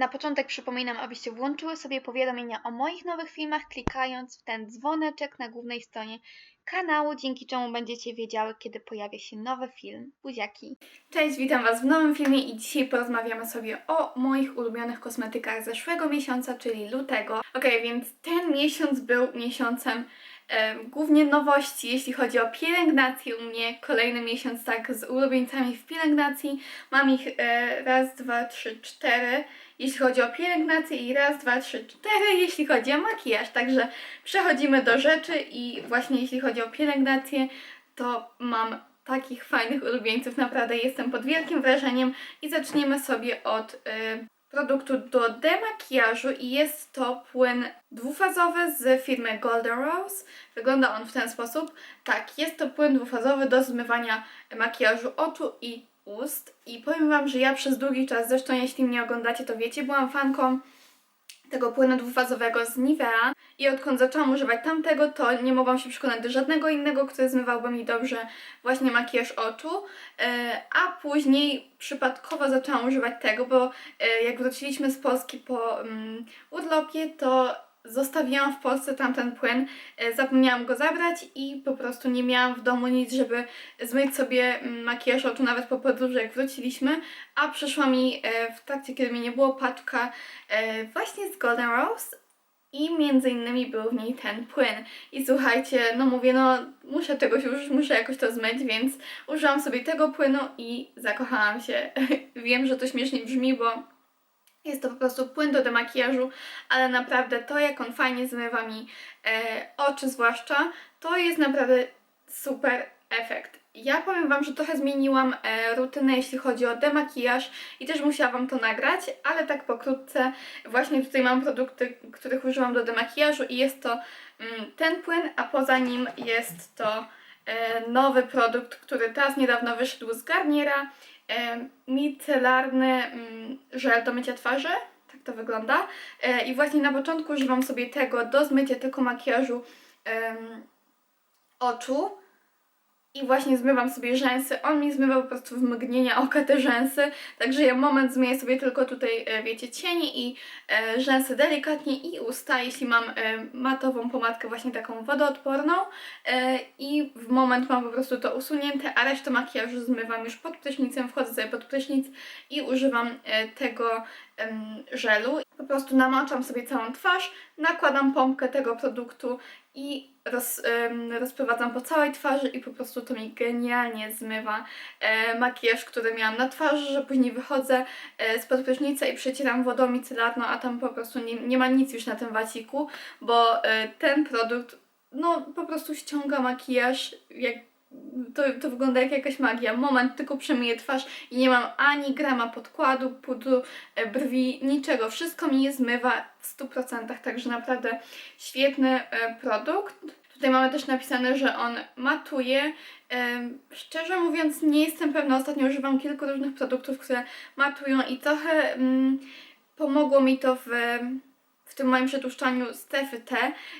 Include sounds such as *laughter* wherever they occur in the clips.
Na początek przypominam, abyście włączyły sobie powiadomienia o moich nowych filmach, klikając w ten dzwoneczek na głównej stronie kanału, dzięki czemu będziecie wiedziały, kiedy pojawia się nowy film. Buziaki! Cześć, witam Was w nowym filmie i dzisiaj porozmawiamy sobie o moich ulubionych kosmetykach zeszłego miesiąca, czyli lutego. Ok, więc ten miesiąc był miesiącem głównie nowości, jeśli chodzi o pielęgnację u mnie. Kolejny miesiąc tak z ulubieńcami w pielęgnacji. Mam ich e, raz, dwa, trzy, cztery. Jeśli chodzi o pielęgnację i raz, dwa, trzy, cztery, jeśli chodzi o makijaż. Także przechodzimy do rzeczy i właśnie jeśli chodzi o pielęgnację, to mam takich fajnych ulubieńców, naprawdę jestem pod wielkim wrażeniem i zaczniemy sobie od y, produktu do demakijażu i jest to płyn dwufazowy z firmy Golden Rose. Wygląda on w ten sposób. Tak, jest to płyn dwufazowy do zmywania makijażu oczu i ust i powiem Wam, że ja przez długi czas, zresztą jeśli mnie oglądacie to wiecie, byłam fanką tego płynu dwufazowego z Nivea i odkąd zaczęłam używać tamtego, to nie mogłam się przekonać do żadnego innego, który zmywałby mi dobrze właśnie makijaż oczu, E, a później przypadkowo zaczęłam używać tego, bo e, jak wróciliśmy z Polski po mm, urlopie, to zostawiłam w Polsce tamten płyn, e, zapomniałam go zabrać i po prostu nie miałam w domu nic, żeby zmyć sobie mm, makijaż oczu nawet po podróży, jak wróciliśmy, a przyszła mi e, w trakcie, kiedy mi nie było paczka e, właśnie z Golden Rose i między innymi był w niej ten płyn. I słuchajcie, no mówię, no muszę czegoś użyć, muszę jakoś to zmyć, więc użyłam sobie tego płynu i zakochałam się. *laughs* Wiem, że to śmiesznie brzmi, bo jest to po prostu płyn do demakijażu, ale naprawdę to, jak on fajnie zmywa mi e, oczy zwłaszcza, to jest naprawdę super efekt. Ja powiem Wam, że trochę zmieniłam e, rutynę, jeśli chodzi o demakijaż i też musiałam Wam to nagrać, ale tak pokrótce właśnie tutaj mam produkty, których używam do demakijażu i jest to mm, ten płyn, a poza nim jest to nowy produkt, który teraz niedawno wyszedł z Garniera, e, micelarny mm, żel do mycia twarzy. Tak to wygląda. E, I właśnie na początku używam sobie tego do zmycia tylko makijażu oczu. I właśnie zmywam sobie rzęsy. On mi zmywa po prostu w mgnienia oka te rzęsy. Także ja moment zmyję sobie tylko tutaj, e, wiecie, cienie i e, rzęsy delikatnie i usta, jeśli mam e, matową pomadkę właśnie taką wodoodporną. I w moment mam po prostu to usunięte, a resztę makijażu zmywam już pod prysznicem. Wchodzę sobie pod prysznic i używam tego żelu. Po prostu namoczam sobie całą twarz, nakładam pompkę tego produktu i roz, rozprowadzam po całej twarzy i po prostu to mi genialnie zmywa e, makijaż, który miałam na twarzy, że później wychodzę e, spod prysznica i przecieram wodą micelarną, a tam po prostu nie, nie ma nic już na tym waciku, bo e, ten produkt no po prostu ściąga makijaż jak to, to wygląda jak jakaś magia. Moment, tylko przemyję twarz i nie mam ani grama podkładu, pudru, e, brwi, niczego. Wszystko mi je zmywa w 100%, także naprawdę świetny e, produkt. Tutaj mamy też napisane, że on matuje. Em, Szczerze mówiąc, nie jestem pewna. Ostatnio używam kilku różnych produktów, które matują i trochę mm, pomogło mi to w tym moim przetłuszczaniu strefy T.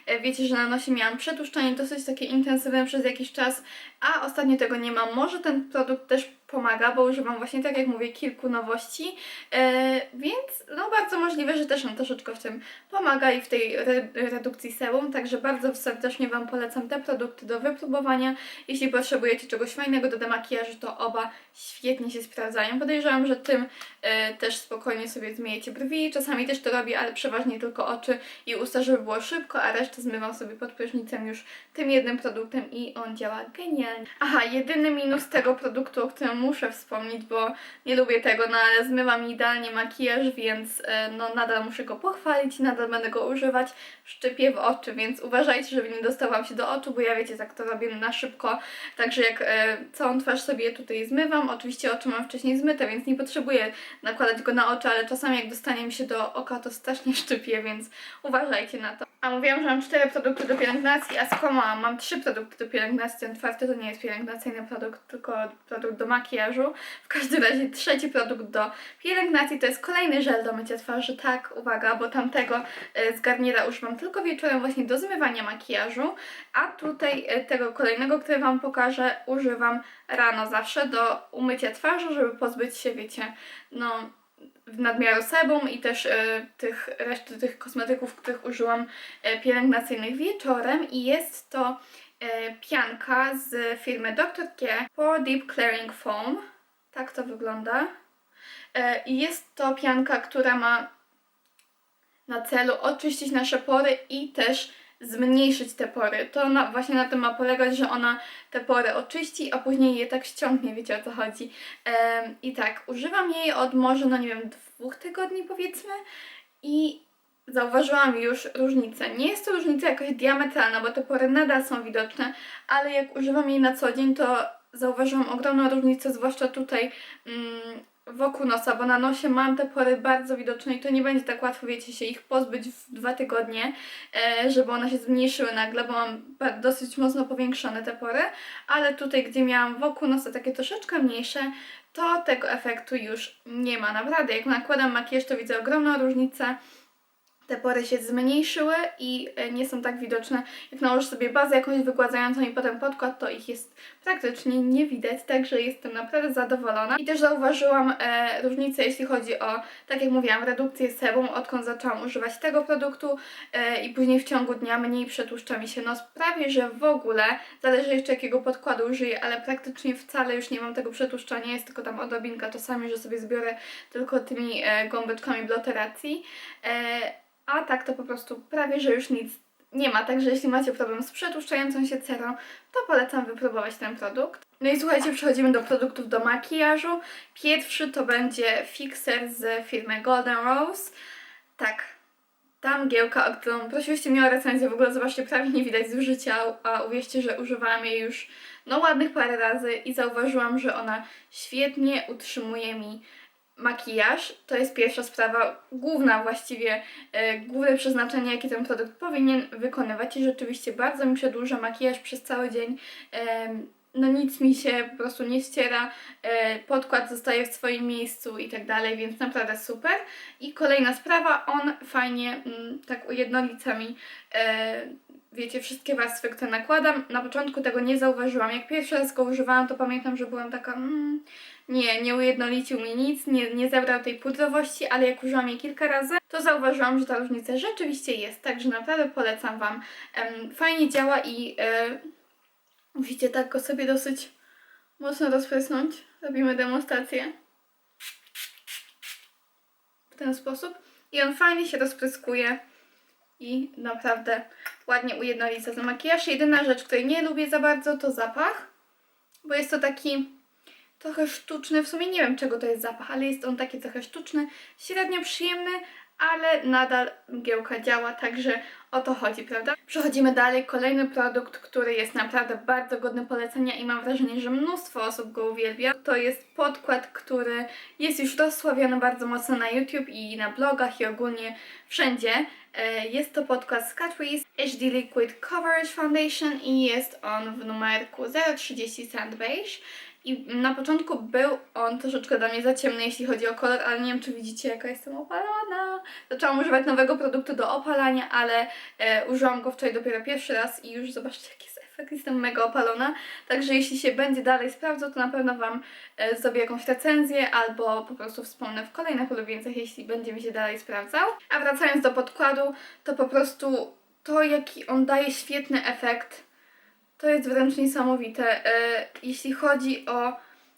E, Wiecie, że na nosie miałam przetłuszczanie dosyć takie intensywne przez jakiś czas, a ostatnio tego nie mam. Może ten produkt też pomaga, bo używam właśnie, tak jak mówię, kilku nowości, e, więc no bardzo możliwe, że też on troszeczkę w tym pomaga i w tej re redukcji serum, także bardzo serdecznie Wam polecam te produkty do wypróbowania. Jeśli potrzebujecie czegoś fajnego do demakijażu, to oba świetnie się sprawdzają. Podejrzewam, że tym e, też spokojnie sobie zmyjecie brwi, czasami też to robię, ale przeważnie tylko oczy i usta, żeby było szybko, a resztę zmywam sobie pod prysznicem już tym jednym produktem i on działa genialnie. Aha, jedyny minus tego produktu, o którym muszę wspomnieć, bo nie lubię tego, no ale zmywa mi idealnie makijaż, więc e, no nadal muszę go pochwalić, nadal będę go używać, szczypię w oczy, więc uważajcie, żeby nie dostał Wam się do oczu, bo ja wiecie, tak to robię na szybko, także jak e, całą twarz sobie tutaj zmywam, oczywiście oczy mam wcześniej zmyte, więc nie potrzebuję nakładać go na oczy, ale czasami jak dostanie mi się do oka, to strasznie *laughs* szczypie, więc uważajcie na to. A mówiłam, że mam cztery produkty do pielęgnacji, a mam trzy produkty do pielęgnacji, ten czwarty to nie jest pielęgnacyjny produkt, tylko produkt do makijażu. W każdym razie trzeci produkt do pielęgnacji to jest kolejny żel do mycia twarzy, tak, uwaga, bo tamtego e, z Garniera używam tylko wieczorem właśnie do zmywania makijażu, a tutaj e, tego kolejnego, który Wam pokażę, używam rano zawsze do umycia twarzy, żeby pozbyć się, wiecie, no nadmiaru sebum i też e, tych reszty tych kosmetyków, których użyłam e, pielęgnacyjnych wieczorem i jest to e, pianka z firmy Dr. G Pore Deep Clearing Foam. Tak to wygląda. I jest to pianka, która ma na celu oczyścić nasze pory i też zmniejszyć te pory. To właśnie na tym ma polegać, że ona te pory oczyści, a później je tak ściągnie, wiecie o co chodzi. I tak, używam jej od może, no nie wiem, dwóch tygodni powiedzmy i zauważyłam już różnicę. Nie jest to różnica jakaś diametralna, bo te pory nadal są widoczne, ale jak używam jej na co dzień, to zauważyłam ogromną różnicę, zwłaszcza tutaj mm, wokół nosa, bo na nosie mam te pory bardzo widoczne i to nie będzie tak łatwo, wiecie, się ich pozbyć w dwa tygodnie, e, żeby one się zmniejszyły nagle, bo mam dosyć mocno powiększone te pory, ale tutaj, gdzie miałam wokół nosa takie troszeczkę mniejsze, to tego efektu już nie ma. Naprawdę, jak nakładam makijaż, to widzę ogromną różnicę. Te pory się zmniejszyły i e, nie są tak widoczne. Jak nałożę sobie bazę jakąś wygładzającą i potem podkład, to ich jest praktycznie nie widać, także jestem naprawdę zadowolona. I też zauważyłam e, różnicę, jeśli chodzi o, tak jak mówiłam, redukcję sebum, odkąd zaczęłam używać tego produktu e, i później w ciągu dnia mniej przetłuszcza mi się nos. Prawie, że w ogóle, zależy jeszcze jakiego podkładu użyję, ale praktycznie wcale już nie mam tego przetłuszczania, jest tylko tam odrobinka czasami, że sobie zbiorę tylko tymi e, gąbeczkami bloteracji. E, a tak to po prostu prawie, że już nic nie ma, także jeśli macie problem z przetłuszczającą się cerą, to polecam wypróbować ten produkt. No i słuchajcie, przechodzimy do produktów do makijażu. Pierwszy to będzie fixer z firmy Golden Rose. Tak, ta mgiełka, o którą prosiłyście mnie o recenzję, w ogóle zobaczcie, prawie nie widać zużycia, a uwierzcie, że używałam jej już no ładnych parę razy i zauważyłam, że ona świetnie utrzymuje mi makijaż. To jest pierwsza sprawa, główna właściwie, e, główne przeznaczenie, jakie ten produkt powinien wykonywać i rzeczywiście bardzo mi przedłuża makijaż przez cały dzień. Em, no nic mi się po prostu nie ściera, e, podkład zostaje w swoim miejscu i tak dalej, więc naprawdę super. I kolejna sprawa, on fajnie mm, tak ujednolica mi e, wiecie, wszystkie warstwy, które nakładam. Na początku tego nie zauważyłam. Jak pierwszy raz go używałam, to pamiętam, że byłam taka, mm, nie, nie ujednolicił mi nic, nie, nie zebrał tej pudrowości, ale jak użyłam jej kilka razy, to zauważyłam, że ta różnica rzeczywiście jest. Także naprawdę polecam Wam. Fajnie działa i e, musicie tak go sobie dosyć mocno rozprysnąć. Robimy demonstrację. W ten sposób. I on fajnie się rozpryskuje i naprawdę ładnie ujednolica ten makijaż. Jedyna rzecz, której nie lubię za bardzo, to zapach, bo jest to taki trochę sztuczny. W sumie nie wiem, czego to jest zapach, ale jest on taki trochę sztuczny, średnio przyjemny, ale nadal mgiełka działa, także o to chodzi, prawda? Przechodzimy dalej. Kolejny produkt, który jest naprawdę bardzo godny polecenia i mam wrażenie, że mnóstwo osób go uwielbia. To jest podkład, który jest już rozsławiony bardzo mocno na YouTube i na blogach i ogólnie wszędzie. E, Jest to podkład z Catrice HD Liquid Coverage Foundation i jest on w numerku 030 Sand Beige. I na początku był on troszeczkę dla mnie za ciemny, jeśli chodzi o kolor, ale nie wiem, czy widzicie, jaka jestem opalona. Zaczęłam używać nowego produktu do opalania, ale e, użyłam go wczoraj dopiero pierwszy raz i już zobaczcie, jaki jest efekt. Jestem mega opalona. Także jeśli się będzie dalej sprawdzał, to na pewno Wam e, zrobię jakąś recenzję albo po prostu wspomnę w kolejnych ulubieńcach, jeśli będzie mi się dalej sprawdzał. A wracając do podkładu, to po prostu to, jaki on daje świetny efekt, to jest wręcz niesamowite. E, jeśli chodzi o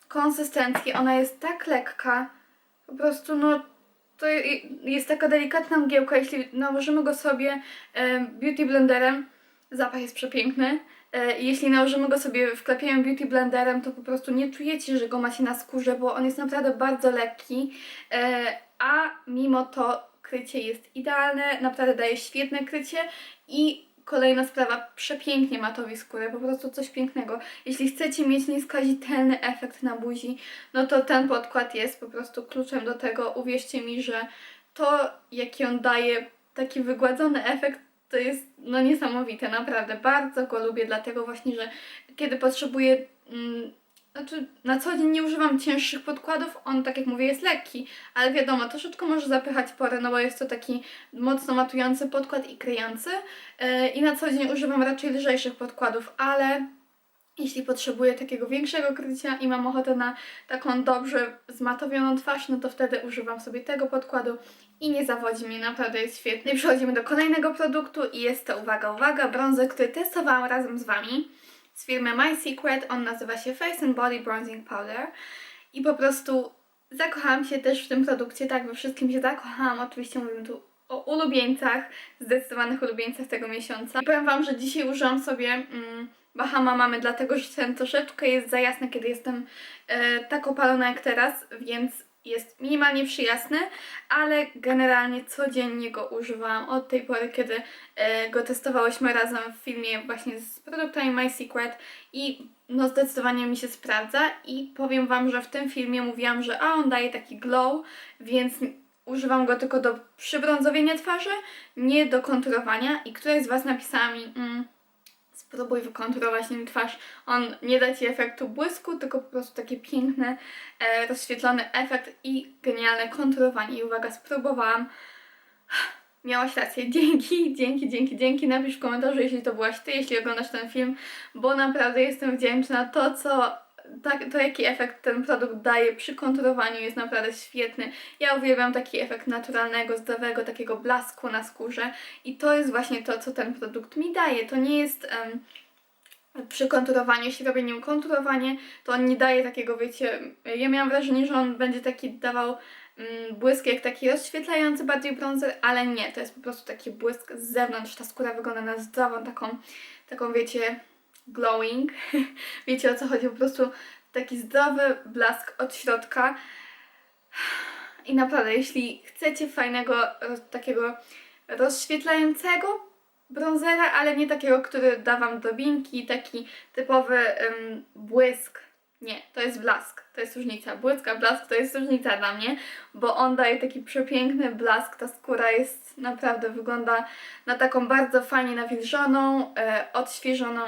konsystencję, ona jest tak lekka, po prostu no to je- jest taka delikatna mgiełka, jeśli nałożymy go sobie e, beauty blenderem, zapach jest przepiękny. E, jeśli nałożymy go sobie wklepieniem beauty blenderem, to po prostu nie czujecie, że go macie na skórze, bo on jest naprawdę bardzo lekki, a mimo to krycie jest idealne, naprawdę daje świetne krycie i Kolejna sprawa, przepięknie matowi skórę, po prostu coś pięknego. Jeśli chcecie mieć nieskazitelny efekt na buzi, no to ten podkład jest po prostu kluczem do tego. Uwierzcie mi, że to, jaki on daje taki wygładzony efekt, to jest no niesamowite, naprawdę. Bardzo go lubię, dlatego właśnie, że kiedy potrzebuję. Mm, znaczy, na co dzień nie używam cięższych podkładów, on, tak jak mówię, jest lekki, ale wiadomo, troszeczkę może zapychać porę, no bo jest to taki mocno matujący podkład i kryjący. Yy, I na co dzień używam raczej lżejszych podkładów, ale jeśli potrzebuję takiego większego krycia i mam ochotę na taką dobrze zmatowioną twarz, no to wtedy używam sobie tego podkładu i nie zawodzi mnie, naprawdę jest świetny. I przechodzimy do kolejnego produktu i jest to, uwaga, uwaga, brązer, który testowałam razem z Wami z firmy My Secret. On nazywa się Face and Body Bronzing Powder i po prostu zakochałam się też w tym produkcie, tak, we wszystkim się zakochałam. Oczywiście mówimy tu o ulubieńcach, zdecydowanych ulubieńcach tego miesiąca. I powiem Wam, że dzisiaj użyłam sobie mm, Bahama mamy, dlatego że ten troszeczkę jest za jasny, kiedy jestem e, tak opalona jak teraz, więc jest minimalnie przyjasny, ale generalnie codziennie go używałam od tej pory, kiedy e, go testowałyśmy razem w filmie właśnie z produktami My Secret i no zdecydowanie mi się sprawdza i powiem Wam, że w tym filmie mówiłam, że a on daje taki glow, więc używam go tylko do przybrązowienia twarzy, nie do konturowania i któraś z Was napisała mi mm, spróbuj wykonturować nim twarz. On nie da Ci efektu błysku, tylko po prostu taki piękny, e, rozświetlony efekt i genialne konturowanie. I uwaga, spróbowałam. *sighs* Miałaś rację. Dzięki, dzięki, dzięki, dzięki. Napisz w komentarzu, jeśli to byłaś Ty, jeśli oglądasz ten film, bo naprawdę jestem wdzięczna. To, co tak, to jaki efekt ten produkt daje przy konturowaniu jest naprawdę świetny. Ja uwielbiam taki efekt naturalnego, zdrowego, takiego blasku na skórze i to jest właśnie to, co ten produkt mi daje. To nie jest em, przy konturowaniu, jeśli robię nim konturowanie, to on nie daje takiego, wiecie, ja miałam wrażenie, że on będzie taki dawał mm, błysk jak taki rozświetlający bardziej bronzer, ale nie, to jest po prostu taki błysk z zewnątrz, ta skóra wygląda na zdrową, taką, taką wiecie, glowing. *laughs* Wiecie o co chodzi? Po prostu taki zdrowy blask od środka. *sighs* I naprawdę, jeśli chcecie fajnego, takiego rozświetlającego bronzera, ale nie takiego, który da wam drobinki, taki typowy ym, błysk. Nie, to jest blask, to jest różnica. Błysk a blask to jest różnica dla mnie, bo on daje taki przepiękny blask, ta skóra jest naprawdę, wygląda na taką bardzo fajnie nawilżoną, e, odświeżoną,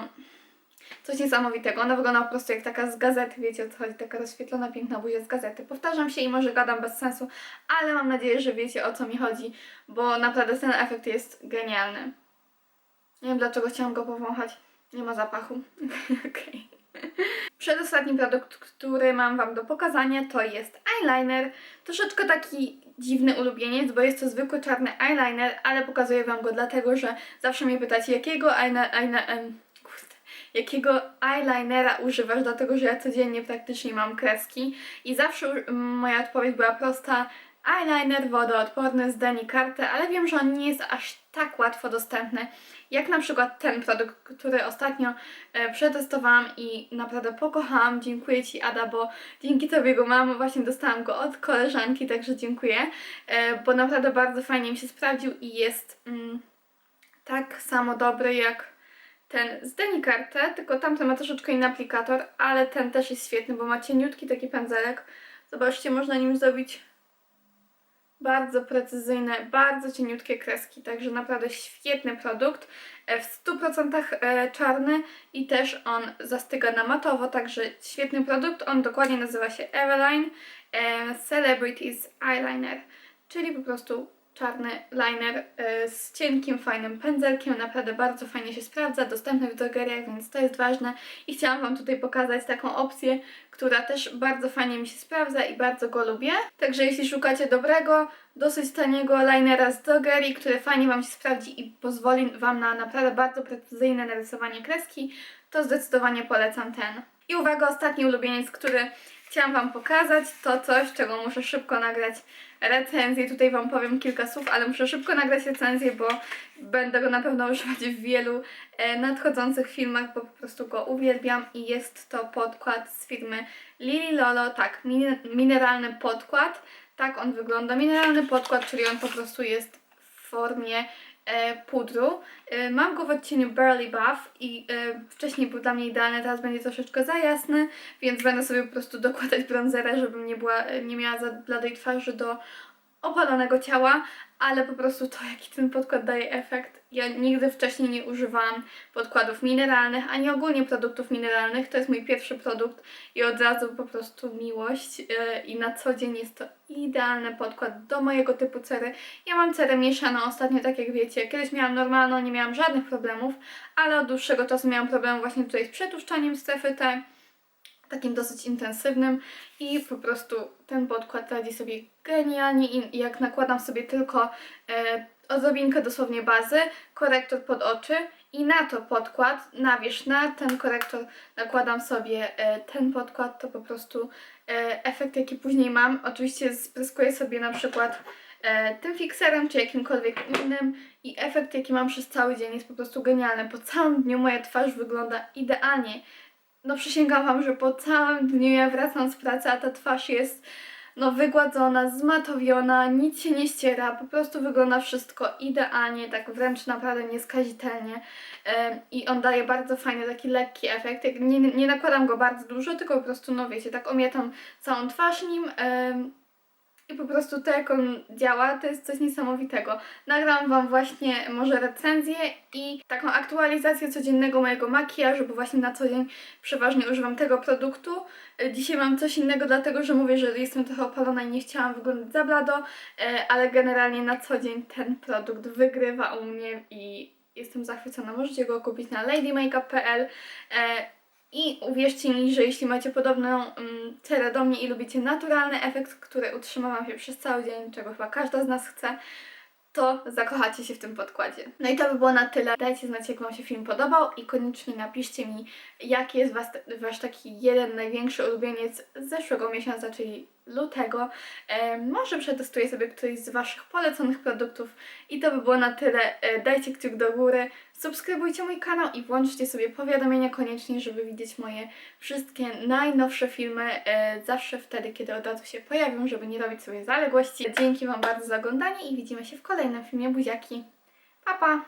coś niesamowitego. Ona wygląda po prostu jak taka z gazety, wiecie o co chodzi, taka rozświetlona, piękna buzia z gazety. Powtarzam się i może gadam bez sensu, ale mam nadzieję, że wiecie o co mi chodzi, bo naprawdę ten efekt jest genialny. Nie wiem dlaczego chciałam go powąchać. Nie ma zapachu. *laughs* Okej. Przedostatni produkt, który mam Wam do pokazania, to jest eyeliner. Troszeczkę taki dziwny ulubieniec, bo jest to zwykły czarny eyeliner, ale pokazuję Wam go dlatego, że zawsze mnie pytacie, jakiego eyeliner, jakiego eyelinera używasz, dlatego że ja codziennie praktycznie mam kreski i zawsze moja odpowiedź była prosta. Eyeliner wodoodporny z Dani Carte, ale wiem, że on nie jest aż tak łatwo dostępny, jak na przykład ten produkt, który ostatnio e, przetestowałam i naprawdę pokochałam. Dziękuję Ci Ada, bo dzięki Tobie go mam. Właśnie dostałam go od koleżanki, także dziękuję, e, bo naprawdę bardzo fajnie mi się sprawdził i jest mm, tak samo dobry jak ten z Denikarte, tylko tamten ma troszeczkę inny aplikator, ale ten też jest świetny, bo ma cieniutki taki pędzelek. Zobaczcie, można nim zrobić bardzo precyzyjne, bardzo cieniutkie kreski, także naprawdę świetny produkt, e, w 100% e, czarny i też on zastyga na matowo, także świetny produkt, on dokładnie nazywa się Eveline e, Celebrities Eyeliner, czyli po prostu czarny liner e, z cienkim, fajnym pędzelkiem, naprawdę bardzo fajnie się sprawdza, dostępny w drogeriach, więc to jest ważne i chciałam Wam tutaj pokazać taką opcję, która też bardzo fajnie mi się sprawdza i bardzo go lubię. Także jeśli szukacie dobrego, dosyć taniego linera z drogerii, który fajnie Wam się sprawdzi i pozwoli Wam na naprawdę bardzo precyzyjne narysowanie kreski, to zdecydowanie polecam ten. I uwaga, ostatni ulubieniec, który chciałam Wam pokazać, to coś, czego muszę szybko nagrać recenzję. Tutaj Wam powiem kilka słów, ale muszę szybko nagrać recenzję, bo będę go na pewno używać w wielu e, nadchodzących filmach, bo po prostu go uwielbiam i jest to podkład z firmy Lili Lolo, tak, min- mineralny podkład. Tak on wygląda. Mineralny podkład, czyli on po prostu jest w formie pudru. E, mam go w odcieniu Burly Buff i e, wcześniej był dla mnie idealny, teraz będzie troszeczkę za jasny, więc będę sobie po prostu dokładać bronzera, żebym nie była, nie miała za bladej twarzy do opalonego ciała, ale po prostu to, jaki ten podkład daje efekt. Ja nigdy wcześniej nie używałam podkładów mineralnych, ani ogólnie produktów mineralnych. To jest mój pierwszy produkt i od razu po prostu miłość. Yy, I na co dzień jest to idealny podkład do mojego typu cery. Ja mam cerę mieszaną ostatnio, tak jak wiecie. Kiedyś miałam normalną, nie miałam żadnych problemów, ale od dłuższego czasu miałam problem właśnie tutaj z przetłuszczaniem strefy T takim dosyć intensywnym i po prostu ten podkład radzi sobie genialnie i jak nakładam sobie tylko e, odrobinkę dosłownie bazy, korektor pod oczy i na to podkład, na wierzch, na ten korektor nakładam sobie e, ten podkład, to po prostu e, efekt jaki później mam, oczywiście spryskuję sobie na przykład e, tym fikserem czy jakimkolwiek innym i efekt jaki mam przez cały dzień jest po prostu genialny. Po całym dniu moja twarz wygląda idealnie no przysięgam wam, że po całym dniu ja wracam z pracy, a ta twarz jest no wygładzona, zmatowiona, nic się nie ściera, po prostu wygląda wszystko idealnie, tak wręcz naprawdę nieskazitelnie i on daje bardzo fajny, taki lekki efekt, nie, nie nakładam go bardzo dużo, tylko po prostu, no wiecie, tak omietam całą twarz nim i po prostu to, jak on działa, to jest coś niesamowitego. Nagram Wam właśnie może recenzję i taką aktualizację codziennego mojego makijażu, bo właśnie na co dzień przeważnie używam tego produktu. E, Dzisiaj mam coś innego, dlatego że mówię, że jestem trochę opalona i nie chciałam wyglądać za blado, e, ale generalnie na co dzień ten produkt wygrywa u mnie i jestem zachwycona. Możecie go kupić na ladymakeup.pl e, i uwierzcie mi, że jeśli macie podobną mm, cerę do mnie i lubicie naturalny efekt, który utrzyma Wam się przez cały dzień, czego chyba każda z nas chce, to zakochacie się w tym podkładzie. No i to by było na tyle. Dajcie znać, jak Wam się film podobał i koniecznie napiszcie mi, jaki jest was, Wasz taki jeden największy ulubieniec z zeszłego miesiąca, czyli lutego. Może przetestuję sobie któryś z Waszych poleconych produktów i to by było na tyle. E, dajcie kciuk do góry, subskrybujcie mój kanał i włączcie sobie powiadomienia koniecznie, żeby widzieć moje wszystkie najnowsze filmy e, zawsze wtedy, kiedy od razu się pojawią, żeby nie robić sobie zaległości. Dzięki Wam bardzo za oglądanie i widzimy się w kolejnym filmie. Buziaki! Pa, pa!